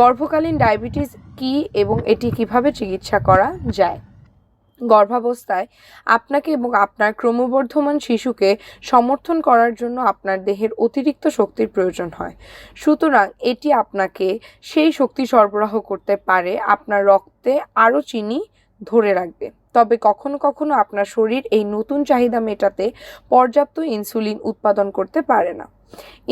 গর্ভকালীন diabetes কি এবং এটি কীভাবে চিকিৎসা করা যায়? গর্ভাবস্থায় আপনাকে এবং আপনার ক্রমবর্ধমান শিশুকে সমর্থন করার জন্য আপনার দেহের অতিরিক্ত শক্তির প্রয়োজন হয়। সুতরাং এটি আপনাকে সেই শক্তি সরবরাহ করতে পারে, আপনার রক্তে আরও চিনি ধরে রাখবে। তবে কখনো কখনো আপনার শরীর এই নতুন চাহিদা মেটাতে পর্যাপ্ত ইনসুলিন উৎপাদন করতে পারে না।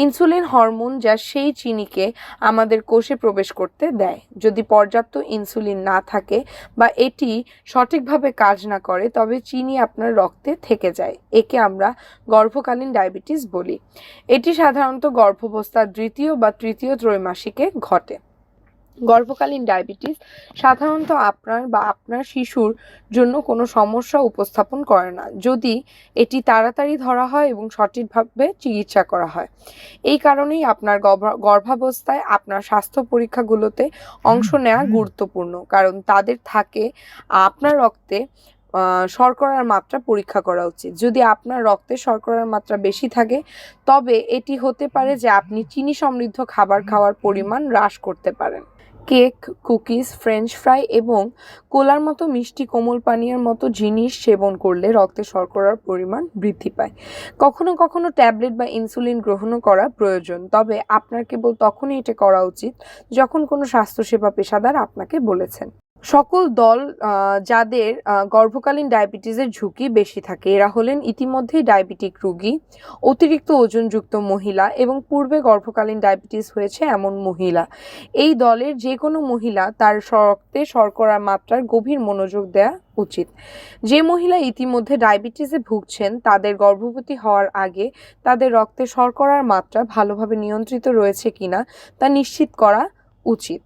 ইনসুলিন হরমোন যা সেই চিনিকে আমাদের কোষে প্রবেশ করতে দেয়। যদি পর্যাপ্ত ইনসুলিন না থাকে বা এটি সঠিকভাবে কাজ না করে, তবে চিনি আপনার রক্তে থেকে যায়। একে আমরা গর্ভকালীন ডায়াবেটিস বলি। এটি সাধারণত গর্ভাবস্থার দ্বিতীয় বা তৃতীয় ত্রৈমাসিকে ঘটে। গর্ভকালীন ডায়াবেটিস সাধারণত আপনার বা আপনার শিশুর জন্য কোনো সমস্যা উপস্থাপন করে না। যদি এটি তাড়াতাড়ি ধরা হয় এবং সঠিকভাবে চিকিৎসা করা হয়। এই কারণেই আপনার গর্ভাবস্থায় আপনার স্বাস্থ্য পরীক্ষাগুলোতে অংশ নেওয়া গুরুত্বপূর্ণ। কারণ তাদের থাকে আপনার রক্তে শর্করার মাত্রা পরীক্ষা করা উচিত। যদি আপনার রক্তে শর্করার মাত্রা বেশি থাকে, তবে এটি হতে পারে যে আপনি চিনি সমৃদ্ধ খাবার খাওয়ার পরিমাণ হ্রাস করতে পারেন। কেক, কুকিজ, ফ্রেঞ্চ ফ্রাই এবং কোলার মতো মিষ্টি কোমল পানীয়ের মতো জিনিস সেবন করলে রক্তে শর্করার পরিমাণ বৃদ্ধি পায়। কখনো কখনো ট্যাবলেট বা ইনসুলিন গ্রহণও করা প্রয়োজন, তবে আপনার কেবল তখনই এটা করা উচিত যখন কোনো স্বাস্থ্যসেবা পেশাদার আপনাকে বলেছেন। সকল দল যাদের গর্ভকালীন ডায়াবেটিসের ঝুঁকি বেশি থাকে, এরা হলেন ইতিমধ্যেই ডায়াবেটিক রোগী, অতিরিক্ত ওজনযুক্ত মহিলা এবং পূর্বে গর্ভকালীন ডায়াবেটিস হয়েছে এমন মহিলা। এই দলের যে কোনো মহিলা তার রক্তে শর্করার মাত্রার গভীর মনোযোগ দেওয়া উচিত। যে মহিলা ইতিমধ্যে ডায়াবেটিসে ভুগছেন, তাদের গর্ভবতী হওয়ার আগে তাদের রক্তে শর্করার মাত্রা ভালোভাবে নিয়ন্ত্রিত রয়েছে কিনা তা নিশ্চিত করা উচিত।